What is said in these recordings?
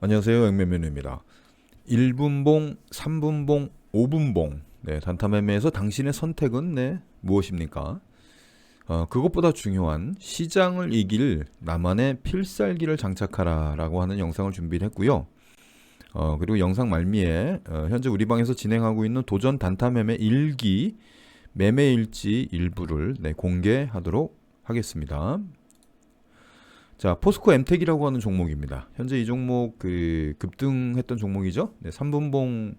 안녕하세요. 액면면입니다. 1분봉, 3분봉, 5분봉. 네, 단타 매매에서 당신의 선택은 네, 무엇입니까? 어, 그것보다 중요한 시장을 이길 나만의 필살기를 장착하라라고 하는 영상을 준비를 했고요. 어, 그리고 영상 말미에 어, 현재 우리 방에서 진행하고 있는 도전 단타 매매 1기 매매 일지 일부를 네, 공개하도록 하겠습니다. 자, 포스코 엠텍이라고 하는 종목입니다. 현재 이 종목 그 급등했던 종목이죠. 네, 3분봉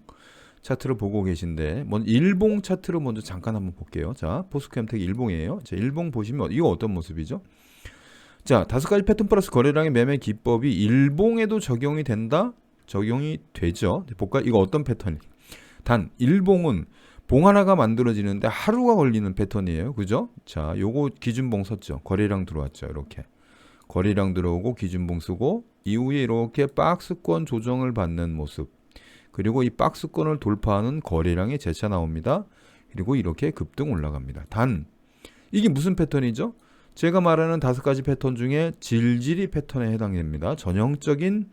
차트를 보고 계신데 먼저 일봉 차트로 먼저 잠깐 한번 볼게요. 자, 포스코 엠텍 일봉이에요. 자, 일봉 보시면 이거 어떤 모습이죠? 자, 다섯 가지 패턴 플러스 거래량의 매매 기법이 일봉에도 적용이 된다? 적용이 되죠. 네, 볼까? 이거 어떤 패턴이? 단 일봉은 봉 하나가 만들어지는데 하루가 걸리는 패턴이에요. 그죠? 자, 요거 기준봉 섰죠. 거래량 들어왔죠. 이렇게. 거래량 들어오고 기준봉 쓰고 이후에 이렇게 박스권 조정을 받는 모습 그리고 이 박스권을 돌파하는 거래량이 재차 나옵니다. 그리고 이렇게 급등 올라갑니다. 단 이게 무슨 패턴이죠? 제가 말하는 다섯 가지 패턴 중에 질질이 패턴에 해당됩니다. 전형적인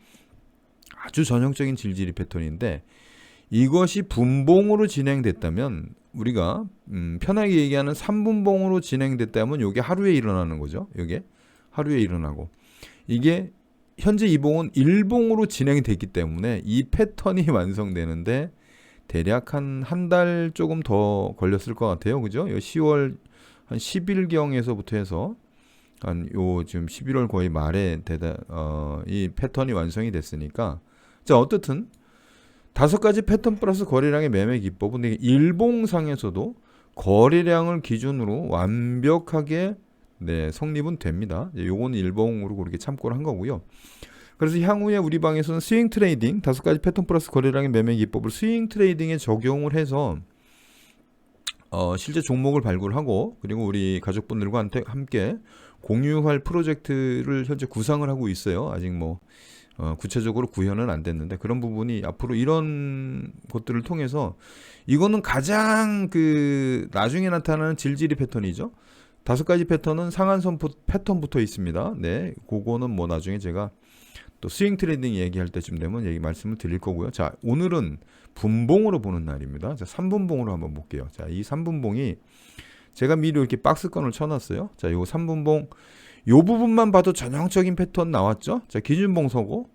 아주 전형적인 질질이 패턴인데 이것이 분봉으로 진행됐다면 우리가 음, 편하게 얘기하는 3분봉으로 진행됐다면 이게 하루에 일어나는 거죠. 이게 하루에 일어나고 이게 현재 이봉은 일봉으로 진행이 됐기 때문에 이 패턴이 완성되는데 대략 한 한 달 조금 더 걸렸을 것 같아요. 그죠? 10월 한 10일경에서부터 해서 한 요 지금 11월 거의 말에 대다 어, 이 패턴이 완성이 됐으니까 자 어떻든 다섯 가지 패턴 플러스 거래량의 매매 기법은 일봉상에서도 거래량을 기준으로 완벽하게 네, 성립은 됩니다. 요거는 일봉으로 그렇게 참고를 한 거고요. 그래서 향후에 우리 방에서는 스윙 트레이딩 다섯 가지 패턴 플러스 거래량의 매매 기법을 스윙 트레이딩에 적용을 해서 어, 실제 종목을 발굴하고 그리고 우리 가족분들과 함께 공유할 프로젝트를 현재 구상을 하고 있어요. 아직 뭐 어, 구체적으로 구현은 안 됐는데 그런 부분이 앞으로 이런 것들을 통해서 이거는 가장 그 나중에 나타나는 질질이 패턴이죠. 다섯 가지 패턴은 상한선 패턴부터 있습니다. 네, 그거는 뭐 나중에 제가 또 스윙 트레이딩 얘기할 때쯤 되면 얘기 말씀을 드릴 거고요. 자, 오늘은 분봉으로 보는 날입니다. 자, 3분봉으로 한번 볼게요. 자, 이 3분봉이 제가 미리 이렇게 박스권을 쳐놨어요. 자, 요 3분봉 요 부분만 봐도 전형적인 패턴 나왔죠? 자, 기준봉 서고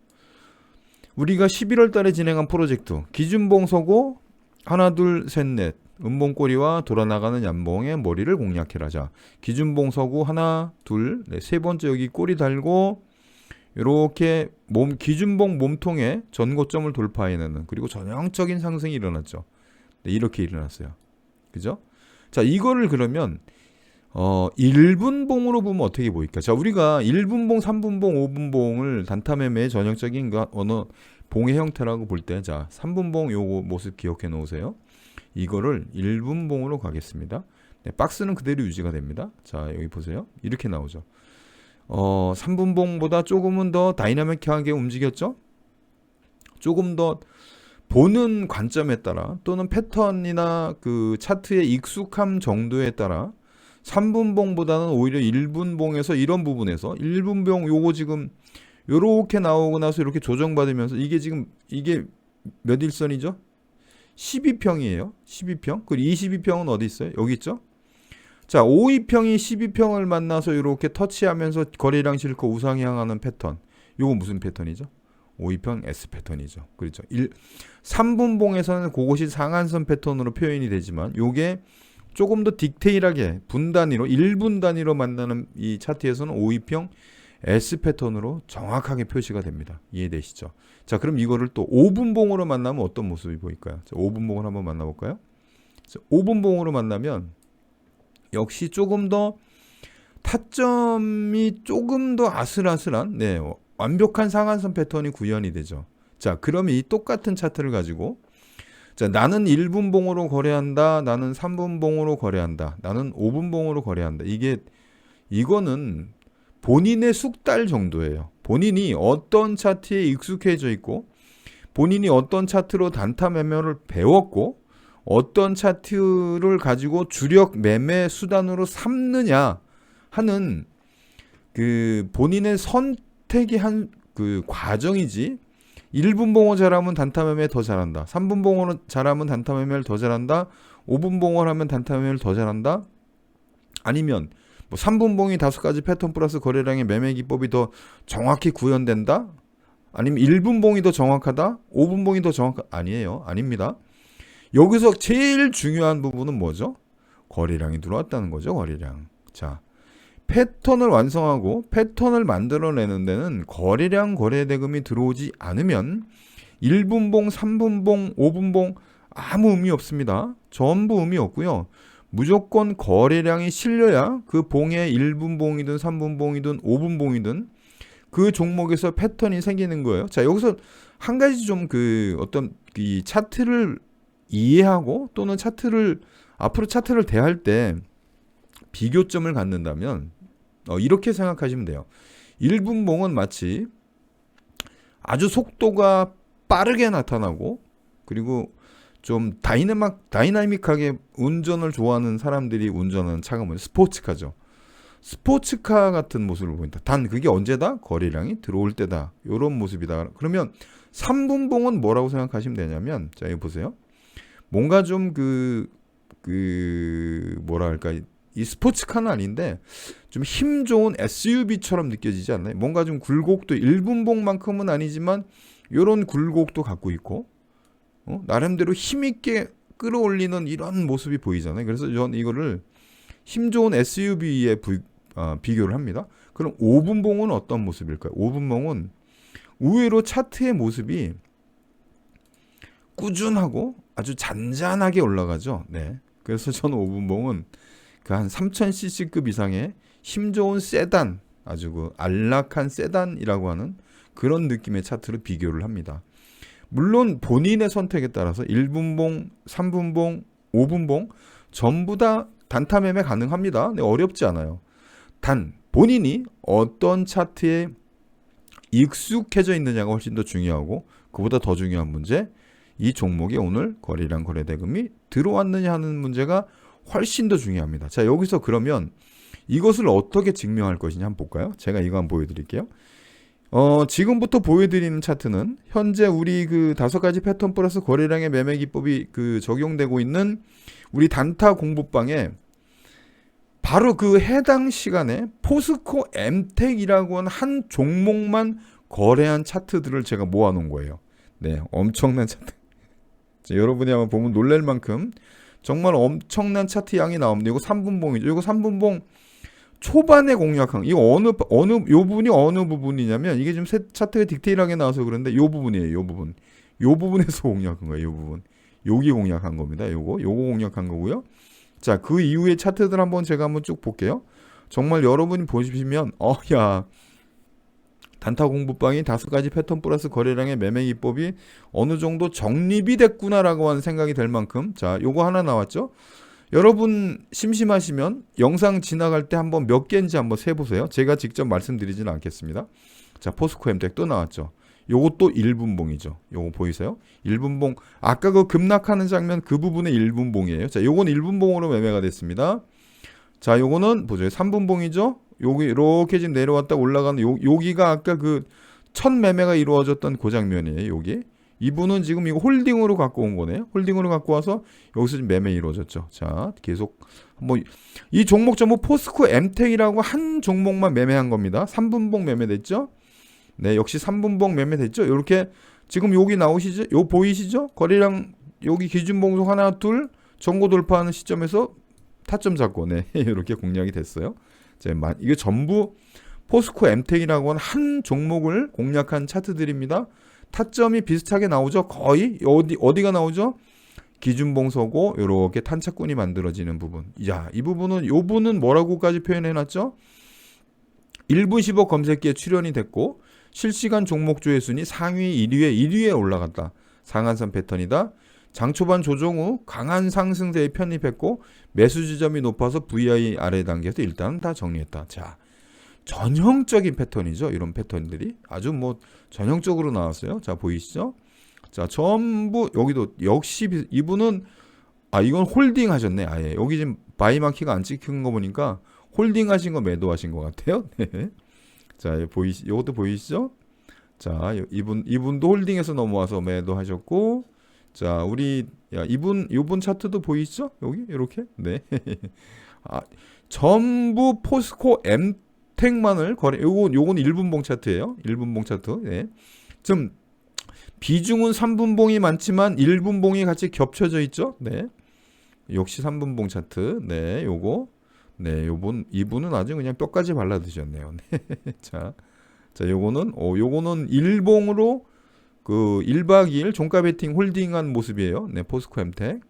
우리가 11월 달에 진행한 프로젝트 기준봉 서고 하나 둘 셋 넷 음봉꼬리와 돌아나가는 얌봉의 머리를 공략해라. 자, 기준봉 서고 하나 둘 네, 세 번째 여기 꼬리 달고 이렇게 몸 기준봉 몸통에 전고점을 돌파해내는 그리고 전형적인 상승이 일어났죠. 네, 이렇게 일어났어요. 그죠? 자, 이거를 그러면 어, 1분봉으로 보면 어떻게 보일까? 자, 우리가 1분봉, 3분봉, 5분봉을 단타매매의 전형적인 그 어느 봉의 형태라고 볼 때, 자, 3분봉 요거 모습 기억해 놓으세요. 이거를 1분봉으로 가겠습니다. 네, 박스는 그대로 유지가 됩니다. 자, 여기 보세요. 이렇게 나오죠. 어, 3분봉보다 조금은 더 다이나믹하게 움직였죠? 조금 더 보는 관점에 따라 또는 패턴이나 그 차트의 익숙함 정도에 따라 3분봉보다는 오히려 1분봉에서 이런 부분에서 1분봉 요거 지금 요렇게 나오고 나서 이렇게 조정받으면서 이게 지금 이게 몇 일선이죠? 12평이에요. 12평. 그리고 22평은 어디 있어요? 여기 있죠? 자, 5위평이 12평을 만나서 이렇게 터치하면서 거래량 실고 우상향하는 패턴. 요거 무슨 패턴이죠? 5위평 S 패턴이죠. 그렇죠. 1 3분봉에서는 그것이 상한선 패턴으로 표현이 되지만 요게 조금 더 디테일하게 분 단위로 1분 단위로 만나는 이 차트에서는 5위평 S 패턴으로 정확하게 표시가 됩니다. 이해되시죠? 자, 그럼 이거를 또 5분봉으로 만나면 어떤 모습이 보일까요? 자, 5분봉을 한번 만나볼까요? 자, 5분봉으로 만나면 역시 조금 더 타점이 조금 더 아슬아슬한 네, 완벽한 상한선 패턴이 구현이 되죠. 자, 그러면 이 똑같은 차트를 가지고 자, 나는 1분봉으로 거래한다. 나는 3분봉으로 거래한다. 나는 5분봉으로 거래한다. 이게 이거는 본인의 숙달 정도예요. 본인이 어떤 차트에 익숙해져 있고 본인이 어떤 차트로 단타 매매를 배웠고 어떤 차트를 가지고 주력 매매 수단으로 삼느냐 하는 그 본인의 선택이 한 그 과정이지 1분 봉어 잘하면 단타 매매 더 잘한다. 3분 봉어 잘하면 단타 매매를 더 잘한다. 5분 봉어를 하면 단타 매매를 더 잘한다. 아니면 뭐 3분 봉이 다섯 가지 패턴 플러스 거래량의 매매 기법이 더 정확히 구현된다. 아니면 1분 봉이 더 정확하다. 5분 봉이 더 정확하 아니에요. 아닙니다. 여기서 제일 중요한 부분은 뭐죠? 거래량이 들어왔다는 거죠. 거래량. 자, 패턴을 완성하고 패턴을 만들어내는 데는 거래량 거래 대금이 들어오지 않으면 1분봉, 3분봉, 5분봉 아무 의미 없습니다. 전부 의미 없고요. 무조건 거래량이 실려야 그 봉에 1분 봉이든 3분 봉이든 5분 봉이든 그 종목에서 패턴이 생기는 거예요. 자, 여기서 한 가지 좀 그 어떤 이 차트를 이해하고 또는 차트를 앞으로 차트를 대할 때 비교점을 갖는다면 어, 이렇게 생각하시면 돼요. 1분 봉은 마치 아주 속도가 빠르게 나타나고 그리고 좀 다이나믹, 다이나믹하게 운전을 좋아하는 사람들이 운전하는 차가 뭐냐 스포츠카죠. 스포츠카 같은 모습을 보인다. 단 그게 언제다? 거래량이 들어올 때다. 이런 모습이다. 그러면 3분봉은 뭐라고 생각하시면 되냐면 자 여기 보세요. 뭔가 좀그그 뭐라 할까 이 스포츠카는 아닌데 좀 힘 좋은 SUV처럼 느껴지지 않나요? 뭔가 좀 굴곡도 1분봉만큼은 아니지만 요런 굴곡도 갖고 있고 어? 나름대로 힘 있게 끌어올리는 이런 모습이 보이잖아요. 그래서 전 이거를 힘 좋은 SUV에 부, 아, 비교를 합니다. 그럼 5분봉은 어떤 모습일까요? 5분봉은 의외로 차트의 모습이 꾸준하고 아주 잔잔하게 올라가죠. 네. 그래서 저는 5분봉은 그 한 3000cc급 이상의 힘 좋은 세단, 아주 그 안락한 세단이라고 하는 그런 느낌의 차트를 비교를 합니다. 물론 본인의 선택에 따라서 1분봉, 3분봉, 5분봉 전부 다 단타 매매 가능합니다. 네, 어렵지 않아요. 단 본인이 어떤 차트에 익숙해져 있느냐가 훨씬 더 중요하고 그보다 더 중요한 문제 이 종목에 오늘 거래량 거래 대금이 들어왔느냐 하는 문제가 훨씬 더 중요합니다. 자, 여기서 그러면 이것을 어떻게 증명할 것이냐 한번 볼까요? 제가 이거 한번 보여드릴게요. 어, 지금부터 보여드리는 차트는 현재 우리 그 다섯 가지 패턴 플러스 거래량의 매매 기법이 그 적용되고 있는 우리 단타 공부방에 바로 그 해당 시간에 포스코 엠텍이라고 하는 한 종목만 거래한 차트들을 제가 모아놓은 거예요. 네, 엄청난 차트. 자, 여러분이 한번 보면 놀랄 만큼 정말 엄청난 차트 양이 나옵니다. 이거 3분봉이죠. 이거 3분봉 초반에 공략한 이거 어느 어느 요 부분이 어느 부분이냐면 이게 지금 세, 차트가 디테일하게 나와서 그런데 요 부분이에요. 요 부분. 요 부분에서 공략한 거예요. 요 부분. 여기 공략한 겁니다. 요거 요거 공략한 거고요. 자, 그 이후의 차트들 한번 제가 한번 쭉 볼게요. 정말 여러분이 보시면 어 야 단타 공부방이 다섯 가지 패턴 플러스 거래량의 매매 기법이 어느 정도 정립이 됐구나라고 하는 생각이 될 만큼 자, 요거 하나 나왔죠? 여러분 심심하시면 영상 지나갈 때 한번 몇 개인지 한번 세 보세요. 제가 직접 말씀드리지는 않겠습니다. 자, 포스코 엠텍 또 나왔죠. 요것도 1분봉이죠. 요거 보이세요? 1분봉. 아까 그 급락하는 장면 그 부분의 1분봉이에요. 자, 요건 1분봉으로 매매가 됐습니다. 자, 요거는 보죠. 3분봉이죠. 여기 이렇게 지금 내려왔다 올라가는 요, 여기가 아까 그 첫 매매가 이루어졌던 그 장면이에요. 여기. 이분은 지금 이거 홀딩으로 갖고 온 거네요. 홀딩으로 갖고 와서 여기서 지금 매매 이루어졌죠. 자, 계속 뭐이 종목 전부 포스코 엠텍이라고 한 종목만 매매한 겁니다. 3분봉 매매됐죠? 네, 역시 3분봉 매매됐죠? 이렇게 지금 여기 나오시죠? 요 보이시죠? 거래량 여기 기준 봉속 하나 둘 전고 돌파하는 시점에서 타점 잡고 네, 이렇게 공략이 됐어요. 이제 이게 전부 포스코 엠텍이라고 하는 한 종목을 공략한 차트들입니다. 타점이 비슷하게 나오죠. 거의 어디 어디가 나오죠? 기준봉서고 이렇게 탄착군이 만들어지는 부분. 야, 이 부분은 요 부분은 뭐라고까지 표현해 놨죠? 1분 10억 검색기에 출연이 됐고 실시간 종목 조회 순위 상위 1위에 1위에 올라갔다. 상한선 패턴이다. 장 초반 조정 후 강한 상승세에 편입했고 매수 지점이 높아서 VI 아래 단계에서 일단 다 정리했다. 자, 전형적인 패턴이죠. 이런 패턴들이 아주 뭐 전형적으로 나왔어요. 자 보이시죠? 자 전부 여기도 역시 이분은 아 이건 홀딩 하셨네. 아예 여기 지금 바이마키가 안 찍힌 거 보니까 홀딩 하신 거 매도하신 것 같아요. 네. 자 보이시 이것도 보이시죠? 자, 이분 이분도 홀딩에서 넘어와서 매도하셨고 자, 우리 야, 이분 이분 차트도 보이시죠? 여기 이렇게? 네. 아, 전부 포스코 엠텍만을 거래 요거 요거는 1분봉 차트예요. 1분봉 차트. 네. 좀 비중은 3분봉이 많지만 1분봉이 같이 겹쳐져 있죠? 네. 역시 3분봉 차트. 네, 요거. 네, 요분 이분은 아주 그냥 뼈까지 발라 드셨네요. 네. 자. 자, 요거는 어 요거는 일봉으로 그 1박 2일 종가 베팅 홀딩한 모습이에요. 네, 포스코 엠텍.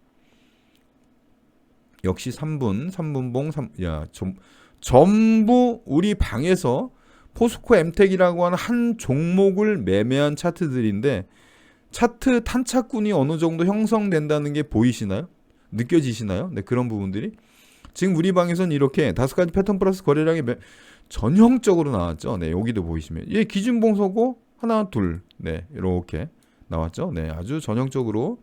역시 3분, 3분봉 3 야, 좀 전부 우리 방에서 포스코 엠텍이라고 하는 한 종목을 매매한 차트들인데 차트 탄착군이 어느 정도 형성된다는 게 보이시나요? 느껴지시나요? 네, 그런 부분들이 지금 우리 방에서는 이렇게 다섯 가지 패턴 플러스 거래량이 매, 전형적으로 나왔죠. 네, 여기도 보이시면 얘 기준 봉서고 하나 둘, 네, 이렇게 나왔죠. 네, 아주 전형적으로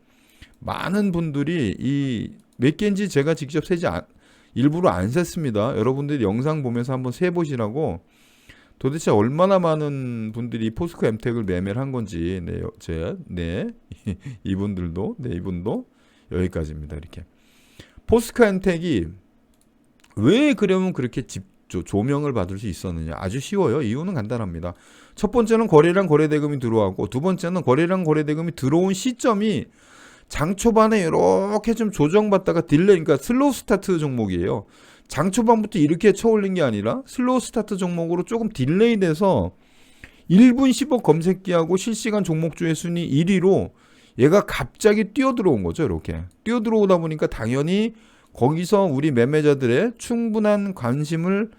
많은 분들이 이 몇 개인지 제가 직접 세지 않, 일부러 안 셌습니다. 여러분들이 영상 보면서 한번 세 보시라고 도대체 얼마나 많은 분들이 포스코 엠텍을 매매를 한 건지 네, 제, 네 이분들도 네 이분도 여기까지입니다. 이렇게 포스코 엠텍이 왜 그러면 그렇게 집 조, 조명을 받을 수 있었느냐? 아주 쉬워요. 이유는 간단합니다. 첫 번째는 거래량 거래대금이 들어왔고 두 번째는 거래량 거래대금이 들어온 시점이 장 초반에 이렇게 좀 조정받다가 딜레이, 그러니까 슬로우 스타트 종목이에요. 장 초반부터 이렇게 쳐올린 게 아니라 슬로우 스타트 종목으로 조금 딜레이 돼서 1분 10억 검색기하고 실시간 종목주의 순위 1위로 얘가 갑자기 뛰어들어온 거죠. 이렇게. 뛰어들어오다 보니까 당연히 거기서 우리 매매자들의 충분한 관심을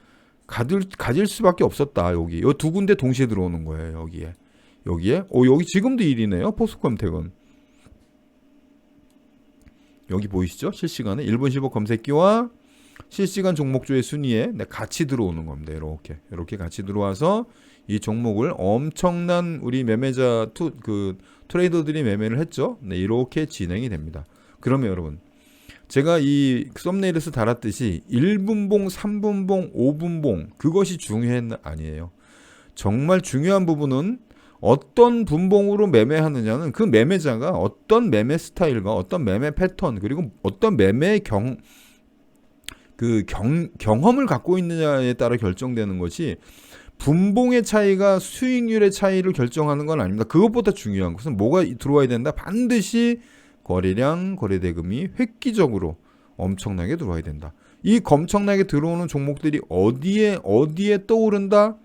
가질, 가질 수밖에 없었다. 여기. 이 두 군데 동시에 들어오는 거예요. 여기에. 여기에. 오, 여기 지금도 1위네요. 포스코엠텍은. 여기 보이시죠? 실시간에 1분 15 검색기와 실시간 종목주의 순위에 네, 같이 들어오는 겁니다. 이렇게 이렇게 같이 들어와서 이 종목을 엄청난 우리 매매자 투 그 트레이더들이 매매를 했죠. 네, 이렇게 진행이 됩니다. 그러면 여러분 제가 이 썸네일에서 달았듯이 1분봉, 3분봉, 5분봉 그것이 중요한 아니에요. 정말 중요한 부분은 어떤 분봉으로 매매하느냐는 그 매매자가 어떤 매매 스타일과 어떤 매매 패턴 그리고 어떤 매매 경 그 경, 경험을 갖고 있느냐에 따라 결정되는 것이 분봉의 차이가 수익률의 차이를 결정하는 건 아닙니다. 그것보다 중요한 것은 뭐가 들어와야 된다. 반드시 거래량, 거래대금이 획기적으로 엄청나게 들어와야 된다. 이 엄청나게 들어오는 종목들이 어디에 어디에 떠오른다?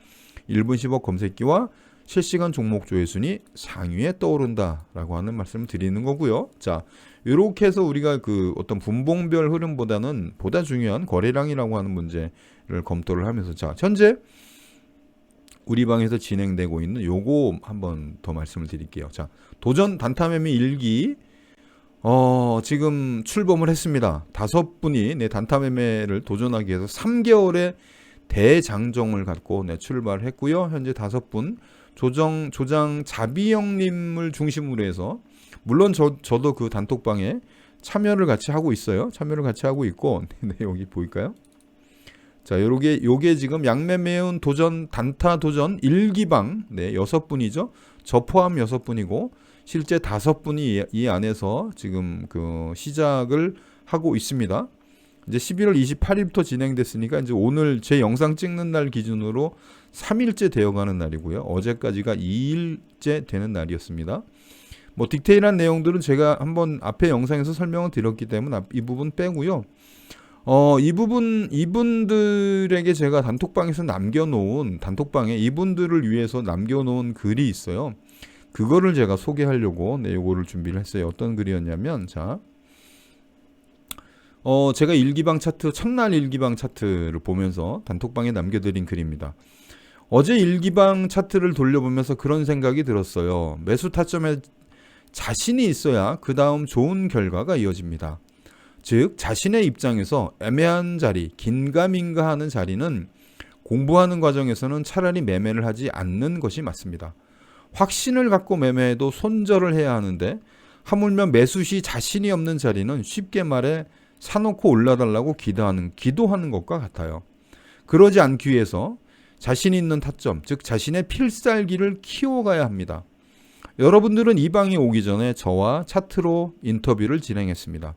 1분 10억 검색기와 실시간 종목 조회 순위 상위에 떠오른다라고 하는 말씀을 드리는 거고요. 자, 이렇게 해서 우리가 그 어떤 분봉별 흐름보다는 보다 중요한 거래량이라고 하는 문제를 검토를 하면서 자, 현재 우리 방에서 진행되고 있는 요거 한번 더 말씀을 드릴게요. 자, 도전 단타 매매 일기 어, 지금 출범을 했습니다. 다섯 분이 네, 단타 매매를 도전하기 위해서 3개월의 대장정을 갖고 네, 출발했고요. 현재 다섯 분 조정 조장 자비형님을 중심으로 해서 물론 저 저도 그 단톡방에 참여를 같이 하고 있어요. 참여를 같이 하고 있고 네, 여기 보일까요? 자, 요게 요게 지금 양매매운 도전 단타 도전 일기방 네, 여섯 분이죠. 저 포함 여섯 분이고 실제 다섯 분이 이 안에서 지금 그 시작을 하고 있습니다. 이제 11월 28일부터 진행됐으니까 이제 오늘 제 영상 찍는 날 기준으로 3일째 되어가는 날이고요. 어제까지가 2일째 되는 날이었습니다. 뭐 디테일한 내용들은 제가 한번 앞에 영상에서 설명을 드렸기 때문에 이 부분 빼고요. 어, 이 부분 이분들에게 제가 단톡방에서 남겨 놓은 단톡방에 이분들을 위해서 남겨 놓은 글이 있어요. 그거를 제가 소개하려고 네, 요거를 준비를 했어요. 어떤 글이었냐면 자. 어, 제가 일기방 차트 첫날 일기방 차트를 보면서 단톡방에 남겨드린 글입니다. 어제 일기방 차트를 돌려보면서 그런 생각이 들었어요. 매수 타점에 자신이 있어야 그 다음 좋은 결과가 이어집니다. 즉, 자신의 입장에서 애매한 자리, 긴가민가 하는 자리는 공부하는 과정에서는 차라리 매매를 하지 않는 것이 맞습니다. 확신을 갖고 매매해도 손절을 해야 하는데, 하물며 매수 시 자신이 없는 자리는 쉽게 말해 사놓고 올라달라고 기도하는, 기도하는 것과 같아요. 그러지 않기 위해서 자신 있는 타점, 즉 자신의 필살기를 키워가야 합니다. 여러분들은 이 방에 오기 전에 저와 차트로 인터뷰를 진행했습니다.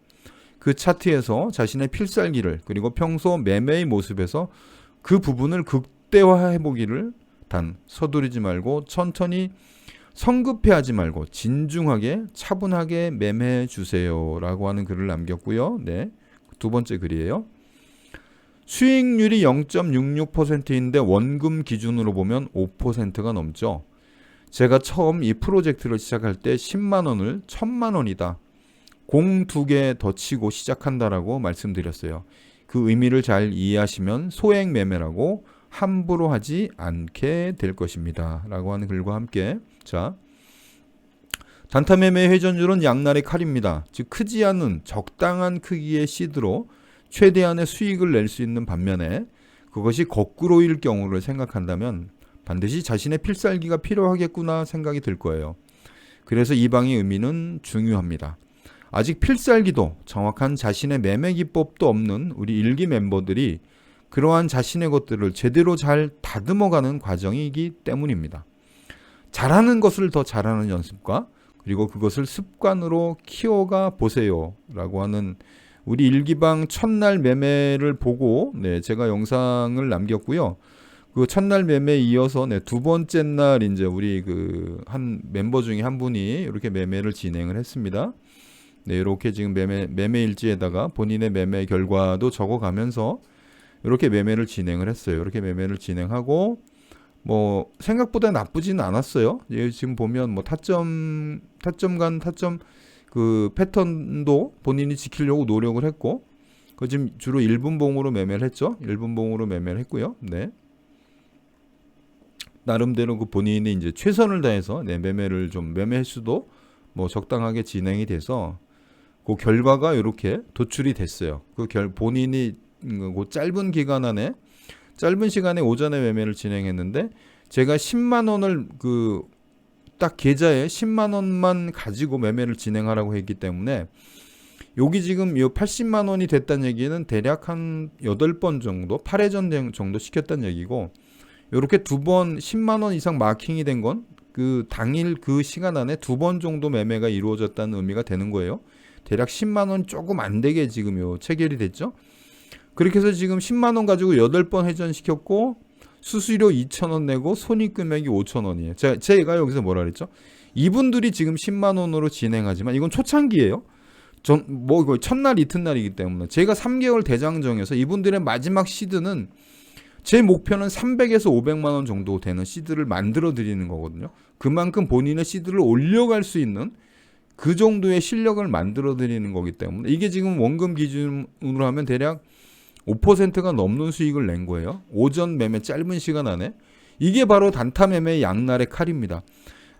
그 차트에서 자신의 필살기를 그리고 평소 매매의 모습에서 그 부분을 극대화해 보기를 단 서두르지 말고 천천히 성급해 하지 말고 진중하게 차분하게 매매해 주세요라고 하는 글을 남겼고요. 네. 두 번째 글이에요. 수익률이 0.66%인데 원금 기준으로 보면 5%가 넘죠. 제가 처음 이 프로젝트를 시작할 때 10만 원을 1000만 원이다. 공 두 개 더 치고 시작한다라고 말씀드렸어요. 그 의미를 잘 이해하시면 소액 매매라고 함부로 하지 않게 될 것입니다. 라고 하는 글과 함께 자 단타 매매 회전율은 양날의 칼입니다. 즉 크지 않은 적당한 크기의 시드로 최대한의 수익을 낼 수 있는 반면에 그것이 거꾸로일 경우를 생각한다면 반드시 자신의 필살기가 필요하겠구나 생각이 들 거예요. 그래서 이 방의 의미는 중요합니다. 아직 필살기도 정확한 자신의 매매 기법도 없는 우리 일기 멤버들이 그러한 자신의 것들을 제대로 잘 다듬어가는 과정이기 때문입니다. 잘하는 것을 더 잘하는 연습과 그리고 그것을 습관으로 키워가 보세요 라고 하는 우리 일기방 첫날 매매를 보고 네, 제가 영상을 남겼고요. 그 첫날 매매 이어서 네, 두 번째 날 이제 우리 그 한 멤버 중에 한 분이 이렇게 매매를 진행을 했습니다. 네, 이렇게 지금 매매 매매 일지에다가 본인의 매매 결과도 적어 가면서 이렇게 매매를 진행을 했어요. 이렇게 매매를 진행하고 뭐 생각보다 나쁘지는 않았어요. 예, 지금 보면 뭐 타점 타점 간 타점 그 패턴도 본인이 지키려고 노력을 했고 그 지금 주로 1분봉으로 매매를 했죠. 1분봉으로 매매를 했고요. 네. 나름대로 그 본인이 이제 최선을 다해서 네, 매매를 좀 매매 횟수도 뭐 적당하게 진행이 돼서 그 결과가 이렇게 도출이 됐어요. 그 결 본인이 음, 그 짧은 기간 안에 짧은 시간에 오전에 매매를 진행했는데 제가 10만 원을 그 딱 계좌에 10만 원만 가지고 매매를 진행하라고 했기 때문에 여기 지금 요 80만 원이 됐다는 얘기는 대략 한 8번 정도 8회전 정도 시켰다는 얘기고 요렇게 두 번 10만 원 이상 마킹이 된 건 그 당일 그 시간 안에 두 번 정도 매매가 이루어졌다는 의미가 되는 거예요. 대략 10만 원 조금 안 되게 지금 요 체결이 됐죠. 그렇게 해서 지금 10만 원 가지고 8번 회전시켰고 수수료 2천 원 내고 손익 금액이 5천 원이에요. 제가, 제가 여기서 뭐라 그랬죠? 이분들이 지금 10만 원으로 진행하지만 이건 초창기예요. 전 뭐 이거 첫날 이튿날이기 때문에 제가 3개월 대장 정해서 이분들의 마지막 시드는 제 목표는 300에서 500만 원 정도 되는 시드를 만들어 드리는 거거든요. 그만큼 본인의 시드를 올려갈 수 있는 그 정도의 실력을 만들어 드리는 거기 때문에 이게 지금 원금 기준으로 하면 대략 5%가 넘는 수익을 낸 거예요. 오전 매매 짧은 시간 안에. 이게 바로 단타 매매의 양날의 칼입니다.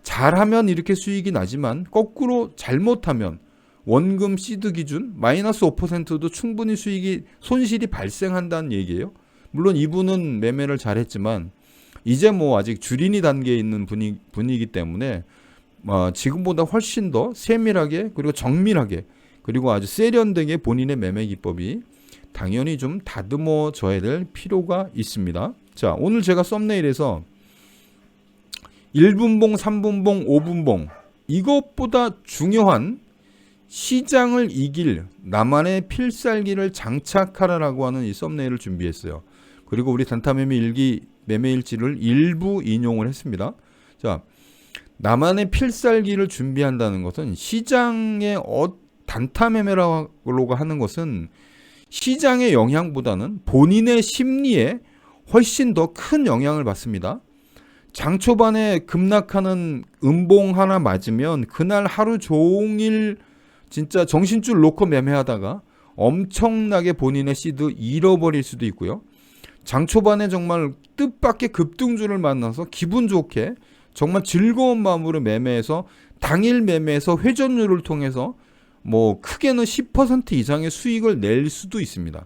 잘하면 이렇게 수익이 나지만 거꾸로 잘못하면 원금 시드 기준 마이너스 5%도 충분히 수익이 손실이 발생한다는 얘기예요. 물론 이분은 매매를 잘했지만 이제 뭐 아직 주린이 단계에 있는 분이, 분이기 때문에 어, 지금보다 훨씬 더 세밀하게 그리고 정밀하게 그리고 아주 세련되게 본인의 매매 기법이 당연히 좀 다듬어져야 될 필요가 있습니다. 자, 오늘 제가 썸네일에서 1분봉, 3분봉, 5분봉 이것보다 중요한 시장을 이길 나만의 필살기를 장착하라라고 하는 이 썸네일을 준비했어요. 그리고 우리 단타매매 일기 매매 일지를 일부 인용을 했습니다. 자, 나만의 필살기를 준비한다는 것은 시장의 어, 단타매매라고 하는 것은 시장의 영향보다는 본인의 심리에 훨씬 더 큰 영향을 받습니다. 장 초반에 급락하는 음봉 하나 맞으면 그날 하루 종일 진짜 정신줄 놓고 매매하다가 엄청나게 본인의 시드 잃어버릴 수도 있고요. 장 초반에 정말 뜻밖의 급등주를 만나서 기분 좋게 정말 즐거운 마음으로 매매해서 당일 매매에서 회전율을 통해서 뭐 크게는 10% 이상의 수익을 낼 수도 있습니다.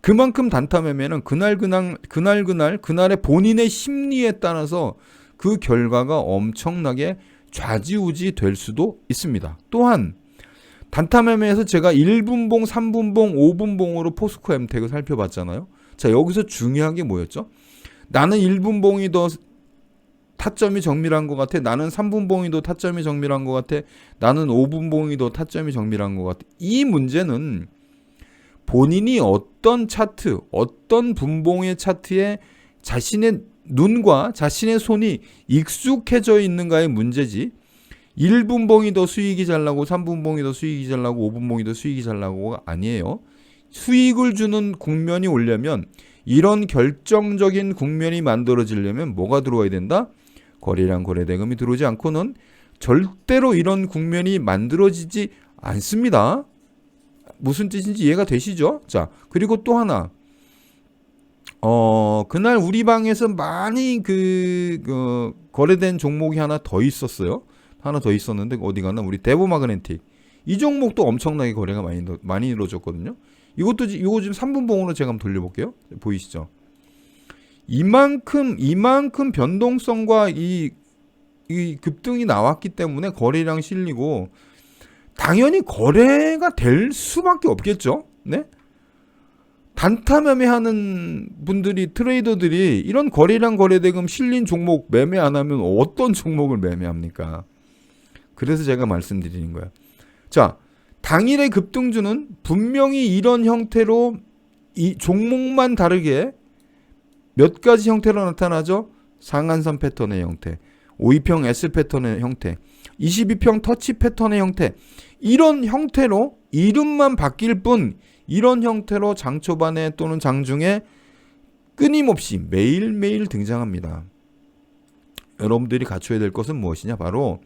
그만큼 단타 매매는 그날 그날 그날 그날 그날의 본인의 심리에 따라서 그 결과가 엄청나게 좌지우지 될 수도 있습니다. 또한 단타 매매에서 제가 1분봉, 3분봉, 5분봉으로 포스코 엠텍을 살펴봤잖아요. 자, 여기서 중요한 게 뭐였죠? 나는 1분봉이 더 타점이 정밀한 것 같아. 나는 3분 봉이 더 타점이 정밀한 것 같아. 나는 5분 봉이 더 타점이 정밀한 것 같아. 이 문제는 본인이 어떤 차트, 어떤 분봉의 차트에 자신의 눈과 자신의 손이 익숙해져 있는가의 문제지. 1분봉이 더 수익이 잘 나고 3분봉이 더 수익이 잘 나고 5분봉이 더 수익이 잘 나고가 아니에요. 수익을 주는 국면이 오려면 이런 결정적인 국면이 만들어지려면 뭐가 들어와야 된다? 거래량 거래대금이 들어오지 않고는 절대로 이런 국면이 만들어지지 않습니다. 무슨 뜻인지 이해가 되시죠? 자, 그리고 또 하나. 어, 그날 우리 방에서 많이 그, 그 거래된 종목이 하나 더 있었어요. 하나 더 있었는데 어디 갔나? 우리 데보 마그네틱. 이 종목도 엄청나게 거래가 많이 많이 이루어졌거든요. 이것도 지- 이거 지금 3분 봉으로 제가 한번 돌려볼게요. 보이시죠? 이만큼 이만큼 변동성과 이, 이 급등이 나왔기 때문에 거래량 실리고 당연히 거래가 될 수밖에 없겠죠. 네? 단타 매매하는 분들이 트레이더들이 이런 거래량 거래대금 실린 종목 매매 안 하면 어떤 종목을 매매합니까? 그래서 제가 말씀드리는 거예요. 자, 당일의 급등주는 분명히 이런 형태로 이 종목만 다르게 몇 가지 형태로 나타나죠? 상한선 패턴의 형태, 52평 S 패턴의 형태, 22평 터치 패턴의 형태. 이런 형태로 이름만 바뀔 뿐 이런 형태로 장 초반에 또는 장 중에 끊임없이 매일매일 등장합니다. 여러분들이 갖춰야 될 것은 무엇이냐? 바로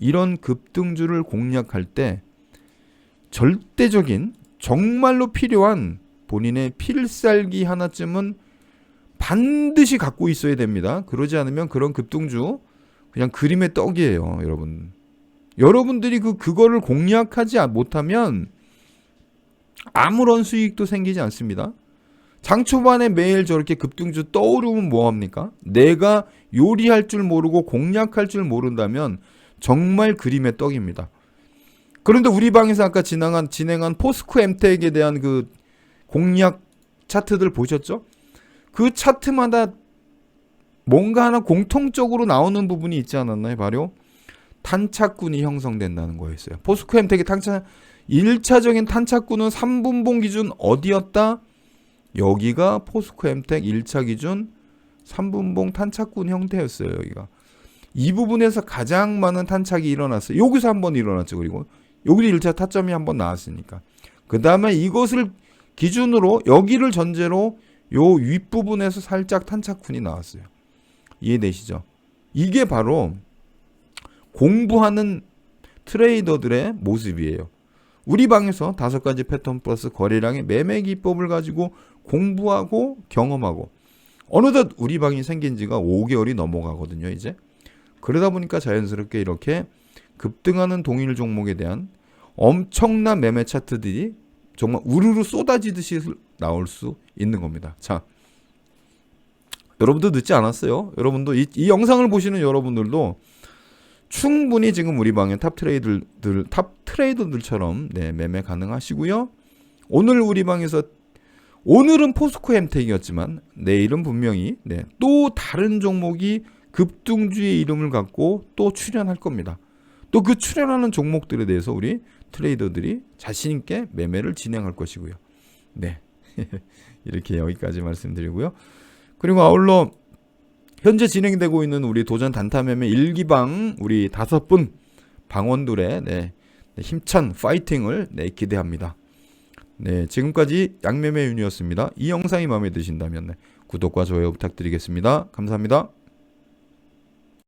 이런 급등주를 공략할 때 절대적인 정말로 필요한 본인의 필살기 하나쯤은 반드시 갖고 있어야 됩니다. 그러지 않으면 그런 급등주 그냥 그림의 떡이에요, 여러분. 여러분들이 그 그거를 공략하지 못하면 아무런 수익도 생기지 않습니다. 장 초반에 매일 저렇게 급등주 떠오르면 뭐 합니까? 내가 요리할 줄 모르고 공략할 줄 모른다면 정말 그림의 떡입니다. 그런데 우리 방에서 아까 진행한 진행한 포스코 엠텍에 대한 그 공략 차트들 보셨죠? 그 차트마다 뭔가 하나 공통적으로 나오는 부분이 있지 않았나요? 바로 탄착군이 형성된다는 거였어요. 포스코 엠텍의 탄착 1차적인 탄착군은 3분봉 기준 어디였다? 여기가 포스코 엠텍 1차 기준 3분봉 탄착군 형태였어요, 여기가. 이 부분에서 가장 많은 탄착이 일어났어요. 여기서 한 번 일어났죠. 그리고 여기도 1차 타점이 한 번 나왔으니까. 그 다음에 이것을 기준으로 여기를 전제로 요 윗부분에서 살짝 탄착군이 나왔어요. 이해되시죠? 이게 바로 공부하는 트레이더들의 모습이에요. 우리 방에서 다섯 가지 패턴 플러스 거래량의 매매 기법을 가지고 공부하고 경험하고 어느덧 우리 방이 생긴 지가 5개월이 넘어가거든요, 이제. 그러다 보니까 자연스럽게 이렇게 급등하는 동일 종목에 대한 엄청난 매매 차트들이 정말 우르르 쏟아지듯이 나올 수 있는 겁니다. 자, 여러분도 늦지 않았어요. 여러분도 이, 이 영상을 보시는 여러분들도 충분히 지금 우리 방의 탑 트레이더들 탑 트레이더들처럼 네, 매매 가능하시고요. 오늘 우리 방에서 오늘은 포스코 엠텍이었지만 내일은 분명히 네, 또 다른 종목이 급등주의 이름을 갖고 또 출연할 겁니다. 또 그 출연하는 종목들에 대해서 우리 트레이더들이 자신 있게 매매를 진행할 것이고요. 네. 이렇게 여기까지 말씀드리고요. 그리고 아울러 현재 진행되고 있는 우리 도전 단타 매매 일기방 우리 다섯 분 방원들의 네, 네, 힘찬 파이팅을 네, 기대합니다. 네, 지금까지 양매매 윤이었습니다. 이 영상이 마음에 드신다면 네, 구독과 좋아요 부탁드리겠습니다. 감사합니다.